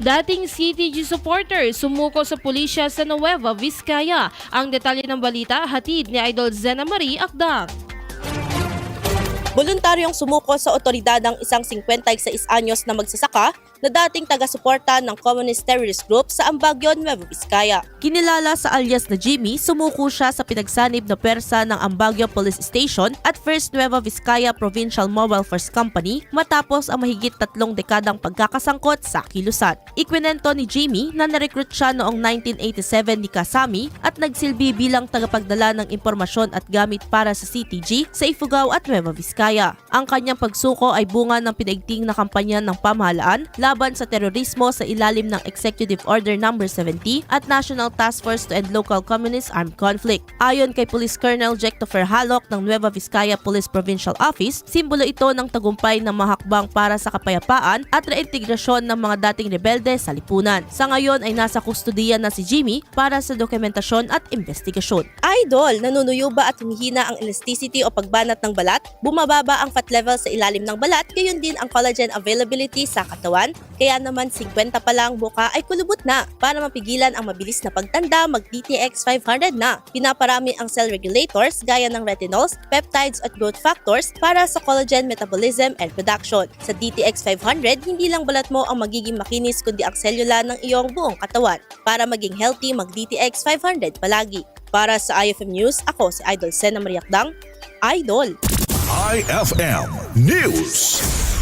Dating CTG supporter sumuko sa pulisya sa Nueva Vizcaya. Ang detalye ng balita hatid ni Idol Zena Marie Akdang. Voluntaryong sumuko sa otoridad ang isang 56 anyos na magsasaka na dating taga-suporta ng communist terrorist group sa Ambagyo, Nueva Vizcaya. Kinilala sa alias na Jimmy, sumuko siya sa pinagsanib na persa ng Ambagyo Police Station at First Nueva Vizcaya Provincial Mobile Force Company matapos ang mahigit tatlong dekadang pagkakasangkot sa kilusan. Ikwinento ni Jimmy na narecruit siya noong 1987 ni Kasami at nagsilbi bilang tagapagdala ng impormasyon at gamit para sa CTG sa Ifugao at Nueva Vizcaya. Ang kanyang pagsuko ay bunga ng pinaigting na kampanya ng pamahalaan laban sa terorismo sa ilalim ng Executive Order No. 70 at National Task Force to End Local Communist Armed Conflict. Ayon kay Police Colonel Jectofer Halok ng Nueva Vizcaya Police Provincial Office, simbolo ito ng tagumpay ng mahakbang para sa kapayapaan at reintegrasyon ng mga dating rebelde sa lipunan. Sa ngayon ay nasa kustudiya na si Jimmy para sa dokumentasyon at investigasyon. Idol, nanunuyo ba at humihina ang elasticity o pagbanat ng balat? Bumababa ang fat level sa ilalim ng balat, gayon din ang collagen availability sa katawan. Kaya naman 50 pa lang buka ay kulubot na. Para mapigilan ang mabilis na pagtanda, mag DTX 500 na. Pinaparami ang cell regulators gaya ng retinols, peptides at growth factors para sa collagen metabolism and production. Sa DTX 500, hindi lang balat mo ang magiging makinis kundi ang selula ng iyong buong katawan. Para maging healthy, mag DTX 500 palagi. Para sa IFM News, ako si Idol Sena Mariakdang, Idol! IFM News.